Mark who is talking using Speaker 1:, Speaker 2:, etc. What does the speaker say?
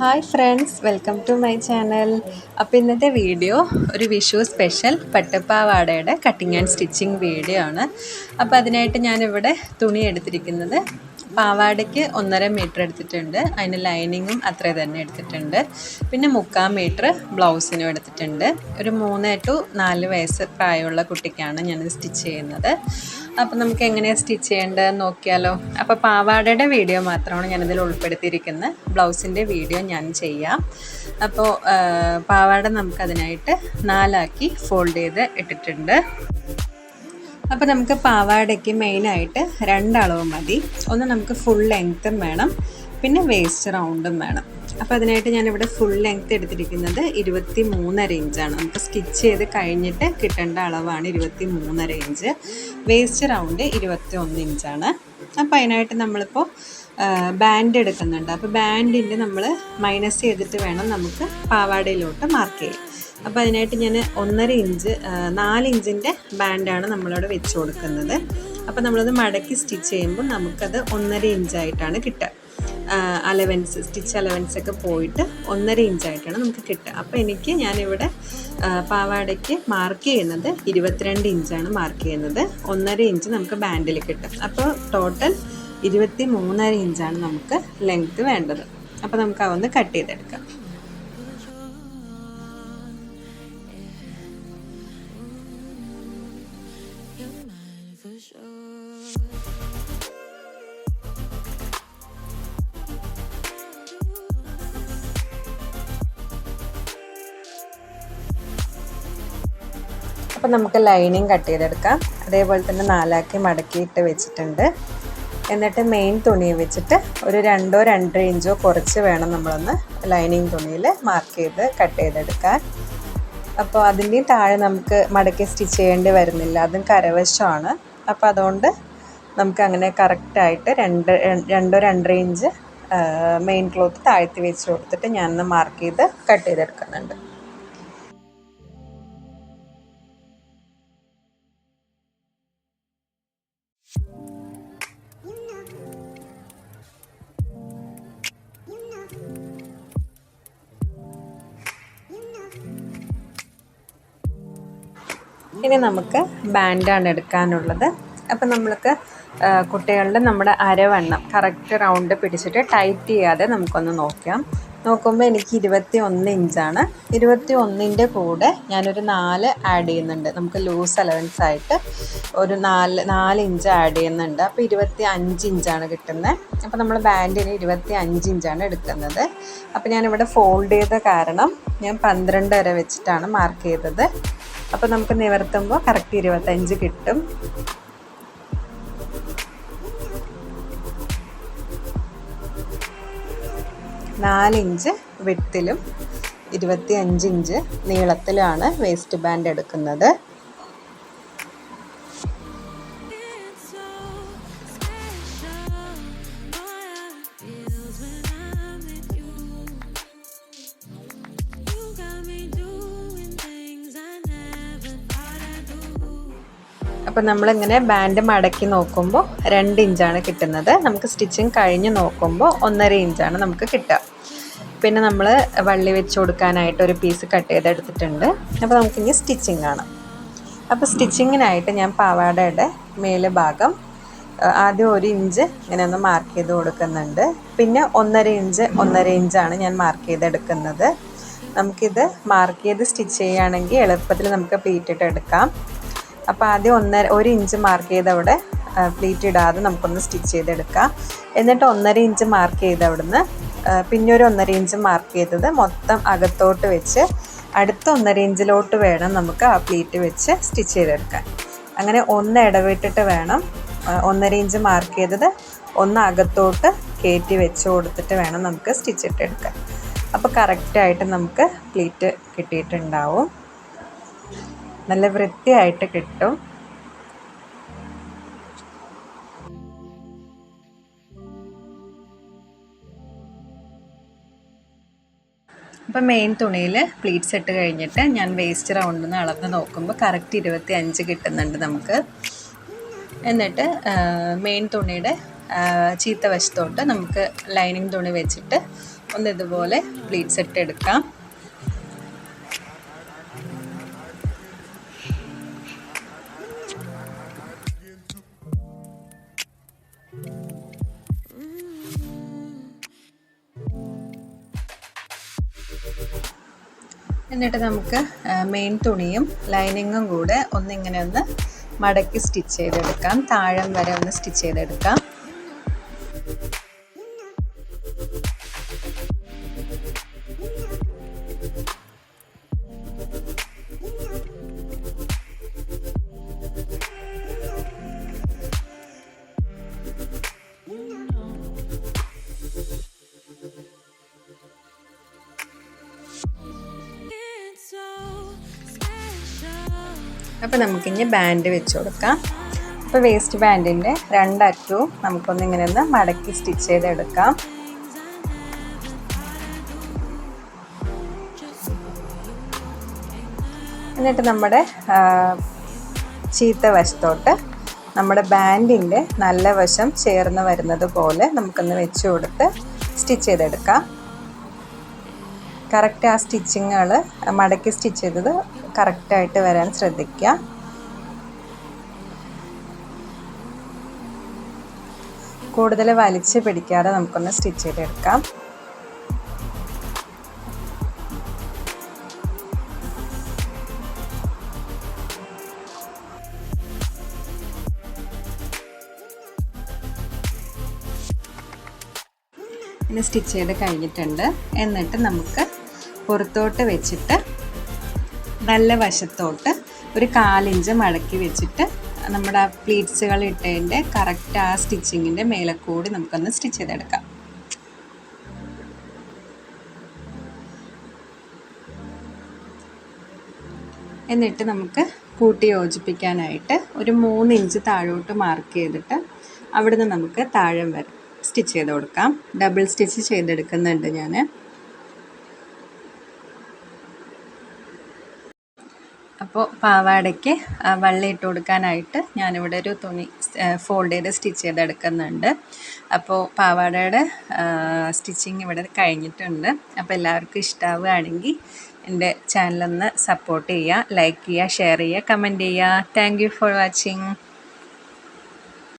Speaker 1: Hi friends welcome to my channel. അപ്പോൾ ഇന്നത്തെ video ഒരു വിഷു സ്പെഷ്യൽ പട്ടുപ്പാവാടയുടെ കട്ടിങ് ആൻഡ് സ്റ്റിച്ചിങ് വീഡിയോ ആണ്. അപ്പോൾ അതിനായിട്ട് ഞാനിവിടെ തുണി എടുത്തിരിക്കുന്നത് പാവാടയ്ക്ക് ഒന്നര മീറ്റർ എടുത്തിട്ടുണ്ട്. അതിന് ലൈനിങ്ങും അത്ര തന്നെ എടുത്തിട്ടുണ്ട്. പിന്നെ മുക്കാൽ മീറ്റർ ബ്ലൗസിനും എടുത്തിട്ടുണ്ട്. ഒരു മൂന്ന് ടു നാല് വയസ്സ് പ്രായമുള്ള കുട്ടിക്കാണ് ഞാൻ സ്റ്റിച്ച് ചെയ്യുന്നത്. അപ്പോൾ നമുക്ക് എങ്ങനെയാണ് സ്റ്റിച്ച് ചെയ്യേണ്ടതെന്ന് നോക്കിയാലോ? അപ്പോൾ പാവാടയുടെ വീഡിയോ മാത്രമാണ് ഞാനിതിൽ ഉൾപ്പെടുത്തിയിരിക്കുന്നത്. ബ്ലൗസിന്റെ വീഡിയോ ഞാൻ ചെയ്യാം. അപ്പോൾ പാവാട നമുക്കതിനായിട്ട് നാലാക്കി ഫോൾഡ് ചെയ്ത് ഇട്ടിട്ടുണ്ട്. അപ്പോൾ നമുക്ക് പാവാടയ്ക്ക് മെയിനായിട്ട് രണ്ടളവ് മതി. ഒന്ന് നമുക്ക് ഫുൾ ലെങ്ത്തും വേണം. പിന്നെ വേസ്റ്റ് റൗണ്ടും വേണം. അപ്പോൾ അതിനായിട്ട് ഞാനിവിടെ ഫുൾ ലെങ്ത്ത് എടുത്തിരിക്കുന്നത് ഇരുപത്തി മൂന്നര ഇഞ്ചാണ് നമുക്ക് സ്റ്റിച്ച് ചെയ്ത് കഴിഞ്ഞിട്ട് കിട്ടേണ്ട അളവാണ് ഇരുപത്തി മൂന്നര ഇഞ്ച് വേസ്റ്റ് റൗണ്ട് ഇരുപത്തി ഒന്ന് ഇഞ്ചാണ് അപ്പോൾ അതിനായിട്ട് നമ്മളിപ്പോൾ ബാൻഡ് എടുക്കുന്നുണ്ട്. അപ്പോൾ ബാൻഡിന്റെ നമ്മൾ മൈനസ് ചെയ്തിട്ട് വേണം നമുക്ക് പാവാടയിലോട്ട് മാർക്ക് ചെയ്യാൻ. അപ്പോൾ അതിനായിട്ട് ഞാൻ ഒന്നര ഇഞ്ച് നാല് ഇഞ്ചിന്റെ ബാൻഡാണ് നമ്മളവിടെ വെച്ച് കൊടുക്കുന്നത്. അപ്പോൾ നമ്മളത് മടക്കി സ്റ്റിച്ച് ചെയ്യുമ്പോൾ നമുക്കത് ഒന്നര ഇഞ്ചായിട്ടാണ് കിട്ടുക. അലവൻസ് സ്റ്റിച്ച് അലവൻസ് ഒക്കെ പോയിട്ട് ഒന്നര ഇഞ്ചായിട്ടാണ് നമുക്ക് കിട്ടുക. അപ്പോൾ എനിക്ക് ഞാനിവിടെ പാവാടയ്ക്ക് മാർക്ക് ചെയ്യുന്നത് ഇരുപത്തിരണ്ട് ഇഞ്ചാണ് മാർക്ക് ചെയ്യുന്നത്. ഒന്നര ഇഞ്ച് നമുക്ക് ബാൻഡിൽ കിട്ടും. അപ്പോൾ ടോട്ടൽ ഇരുപത്തി മൂന്നര ഇഞ്ചാണ് നമുക്ക് ലെങ്ത്ത് വേണ്ടത്. അപ്പോൾ നമുക്ക് അതൊന്ന് കട്ട് ചെയ്തെടുക്കാം. അപ്പോൾ നമുക്ക് ലൈനിങ് കട്ട് ചെയ്തെടുക്കാം. അതേപോലെ തന്നെ നാലാക്കി മടക്കിയിട്ട് വെച്ചിട്ടുണ്ട്. എന്നിട്ട് മെയിൻ തുണി വെച്ചിട്ട് ഒരു രണ്ടോ രണ്ടര ഇഞ്ചോ കുറച്ച് വേണം നമ്മളൊന്ന് ലൈനിങ് തുണിയിൽ മാർക്ക് ചെയ്ത് കട്ട് ചെയ്തെടുക്കാൻ. അപ്പോൾ അതിന്റെയും താഴെ നമുക്ക് മടക്കി സ്റ്റിച്ച് ചെയ്യേണ്ടി വരുന്നില്ല. അതും കരവശമാണ്. അപ്പോൾ അതുകൊണ്ട് നമുക്ക് അങ്ങനെ കറക്റ്റായിട്ട് രണ്ട് രണ്ടോ രണ്ടര ഇഞ്ച് മെയിൻ ക്ലോത്ത് താഴ്ത്തി വെച്ച് കൊടുത്തിട്ട് ഞാനൊന്ന് മാർക്ക് ചെയ്ത് കട്ട് ചെയ്തെടുക്കുന്നുണ്ട്. ഇനി നമുക്ക് ബാൻഡാണ് എടുക്കാനുള്ളത്. അപ്പം നമ്മൾക്ക് കുട്ടികളുടെ നമ്മുടെ അരവണ്ണം കറക്റ്റ് റൗണ്ട് പിടിച്ചിട്ട് ടൈറ്റ് ചെയ്യാതെ നമുക്കൊന്ന് നോക്കാം. നോക്കുമ്പോൾ എനിക്ക് ഇരുപത്തി ഒന്ന് ഇഞ്ചാണ്. ഇരുപത്തി ഒന്നിന്റെ കൂടെ ഞാനൊരു നാല് ആഡ് ചെയ്യുന്നുണ്ട്. നമുക്ക് ലൂസ് അലവൻസ് ആയിട്ട് ഒരു നാല് നാല് ഇഞ്ച് ആഡ് ചെയ്യുന്നുണ്ട്. അപ്പോൾ ഇരുപത്തി അഞ്ച് ഇഞ്ചാണ് കിട്ടുന്നത് അപ്പോൾ നമ്മൾ ബാൻഡിന് ഇരുപത്തി അഞ്ച് ഇഞ്ചാണ് എടുക്കുന്നത്. അപ്പോൾ ഞാനിവിടെ ഫോൾഡ് ചെയ്ത കാരണം ഞാൻ പന്ത്രണ്ട് വരെ വെച്ചിട്ടാണ് മാർക്ക് ചെയ്തത്. അപ്പോൾ നമുക്ക് നിവർത്തുമ്പോൾ കറക്റ്റ് ഇരുപത്തഞ്ച് കിട്ടും. നാലിഞ്ച് വിട്ടിലും ഇരുപത്തി അഞ്ച് ഇഞ്ച് നീളത്തിലാണ് വേസ്റ്റ് ബാൻഡ് എടുക്കുന്നത്. അപ്പോൾ നമ്മളിങ്ങനെ ബാൻഡ് മടക്കി നോക്കുമ്പോൾ രണ്ട് ഇഞ്ചാണ് കിട്ടുന്നത്. നമുക്ക് സ്റ്റിച്ചിങ് കഴിഞ്ഞ് നോക്കുമ്പോൾ ഒന്നര ഇഞ്ചാണ് നമുക്ക് കിട്ടുക. പിന്നെ നമ്മൾ വള്ളി വെച്ച് കൊടുക്കാനായിട്ട് ഒരു പീസ് കട്ട് ചെയ്തെടുത്തിട്ടുണ്ട്. അപ്പോൾ നമുക്കിനി സ്റ്റിച്ചിങ് ആണ് അപ്പോൾ സ്റ്റിച്ചിങ്ങിനായിട്ട് ഞാൻ പാവാടയുടെ മേലെ ഭാഗം ആദ്യം ഒരു ഇഞ്ച് ഇങ്ങനെ ഒന്ന് മാർക്ക് ചെയ്ത് കൊടുക്കുന്നുണ്ട്. പിന്നെ ഒന്നര ഇഞ്ച് ഒന്നര ഇഞ്ചാണ് ഞാൻ മാർക്ക് ചെയ്തെടുക്കുന്നത്. നമുക്കിത് മാർക്ക് ചെയ്ത് സ്റ്റിച്ച് ചെയ്യുകയാണെങ്കിൽ എളുപ്പത്തിൽ നമുക്ക് പീറ്റിട്ടെടുക്കാം അപ്പോൾ ആദ്യം ഒന്നര ഒരു ഇഞ്ച് മാർക്ക് ചെയ്ത് അവിടെ പ്ലീറ്റ് ഇടാതെ നമുക്കൊന്ന് സ്റ്റിച്ച് ചെയ്തെടുക്കാം. എന്നിട്ട് ഒന്നര ഇഞ്ച് മാർക്ക് ചെയ്ത് അവിടുന്ന് പിന്നെ ഒരു ഒന്നര ഇഞ്ച് മാർക്ക് ചെയ്തത് മൊത്തം അകത്തോട്ട് വെച്ച് അടുത്ത ഒന്നര ഇഞ്ചിലോട്ട് വേണം നമുക്ക് ആ പ്ലീറ്റ് വെച്ച് സ്റ്റിച്ച് ചെയ്തെടുക്കാൻ. അങ്ങനെ ഒന്ന് ഇടവിട്ടിട്ട് വേണം ഒന്നര ഇഞ്ച് മാർക്ക് ചെയ്തത് ഒന്ന് അകത്തോട്ട് കയറ്റി വെച്ച് കൊടുത്തിട്ട് വേണം നമുക്ക് സ്റ്റിച്ച് ഇട്ടെടുക്കാൻ. അപ്പോൾ കറക്റ്റായിട്ട് നമുക്ക് പ്ലീറ്റ് കിട്ടിയിട്ടുണ്ടാവും. നല്ല വൃത്തിയായിട്ട് കിട്ടും. അപ്പം മെയിൻ തുണിയിൽ പ്ലീറ്റ്സ് ഇട്ട് കഴിഞ്ഞിട്ട് ഞാൻ വേസ്റ്റ് റൗണ്ടിൽ നിന്ന് അളന്ന് നോക്കുമ്പോൾ കറക്റ്റ് ഇരുപത്തി അഞ്ച് കിട്ടുന്നുണ്ട് നമുക്ക്. എന്നിട്ട് മെയിൻ തുണിയുടെ ചീത്ത വശത്തോട്ട് നമുക്ക് ലൈനിങ് തുണി വെച്ചിട്ട് ഒന്ന് ഇതുപോലെ പ്ലീറ്റ്സ് ഇട്ട് എടുക്കാം. എന്നിട്ട് നമുക്ക് മെയിൻ തുണിയും ലൈനിങ്ങും കൂടെ ഒന്നിങ്ങനെ ഒന്ന് മടക്കി സ്റ്റിച്ച് ചെയ്തെടുക്കാം. താഴം വരെ ഒന്ന് സ്റ്റിച്ച് ചെയ്തെടുക്കാം. അപ്പോൾ നമുക്കിനി ബാൻഡ് വെച്ച് കൊടുക്കാം. അപ്പോൾ വേസ്റ്റ് ബാൻഡിന്റെ രണ്ടറ്റവും നമുക്കൊന്ന് ഇങ്ങനെ ഒന്ന് മടക്കി സ്റ്റിച്ച് ചെയ്തെടുക്കാം. എന്നിട്ട് നമ്മുടെ ചീത്ത വശത്തോട്ട് നമ്മുടെ ബാൻഡിന്റെ നല്ല വശം ചേർന്ന് വരുന്നത് പോലെ നമുക്കൊന്ന് വെച്ച് കൊടുത്ത് സ്റ്റിച്ച് ചെയ്തെടുക്കാം. കറക്റ്റ് ആ സ്റ്റിച്ചിങ്ങുകൾ മടക്കി സ്റ്റിച്ച് ചെയ്തത്. കറക്റ്റായിട്ട് വരാൻ ശ്രദ്ധിക്കുക കൂടുതൽ വലിച്ച് പിടിക്കാതെ നമുക്കൊന്ന് സ്റ്റിച്ച് ചെയ്തെടുക്കാം. ഇനി സ്റ്റിച്ച് ചെയ്ത് കഴിഞ്ഞിട്ടുണ്ട്. എന്നിട്ട് നമുക്ക് പുറത്തോട്ട് വെച്ചിട്ട് നല്ല വശത്തോട്ട് ഒരു കാലിഞ്ച് മടക്കി വെച്ചിട്ട് നമ്മുടെ പ്ലീറ്റ്സുകൾ ഇട്ടതിന്റെ കറക്റ്റ് ആ സ്റ്റിച്ചിങ്ങിന്റെ മേലെ കൂടി നമുക്കൊന്ന് സ്റ്റിച്ച് ചെയ്തെടുക്കാം. എന്നിട്ട് നമുക്ക് കൂട്ടി യോജിപ്പിക്കാനായിട്ട് ഒരു മൂന്ന് ഇഞ്ച് താഴോട്ട് മാർക്ക് ചെയ്തിട്ട് അവിടുന്ന് നമുക്ക് താഴം വരെ സ്റ്റിച്ച് ചെയ്ത് കൊടുക്കാം. ഡബിൾ സ്റ്റിച്ച് ചെയ്തെടുക്കുന്നുണ്ട് ഞാൻ അപ്പോൾ പാവാടയ്ക്ക് വള്ളി ഇട്ട് കൊടുക്കാനായിട്ട് ഞാനിവിടെ ഒരു തുണി ഫോൾഡ് ചെയ്ത് സ്റ്റിച്ച് ചെയ്തെടുക്കുന്നുണ്ട്. അപ്പോൾ പാവാടയുടെ സ്റ്റിച്ചിങ് ഇവിടെ കഴിഞ്ഞിട്ടുണ്ട്. അപ്പോൾ എല്ലാവർക്കും ഇഷ്ടമാവുകയാണെങ്കിൽ എന്റെ ചാനലൊന്ന് സപ്പോർട്ട് ചെയ്യുക ലൈക്ക് ചെയ്യുക ഷെയർ ചെയ്യുക കമന്റ് ചെയ്യുക. Thank for watching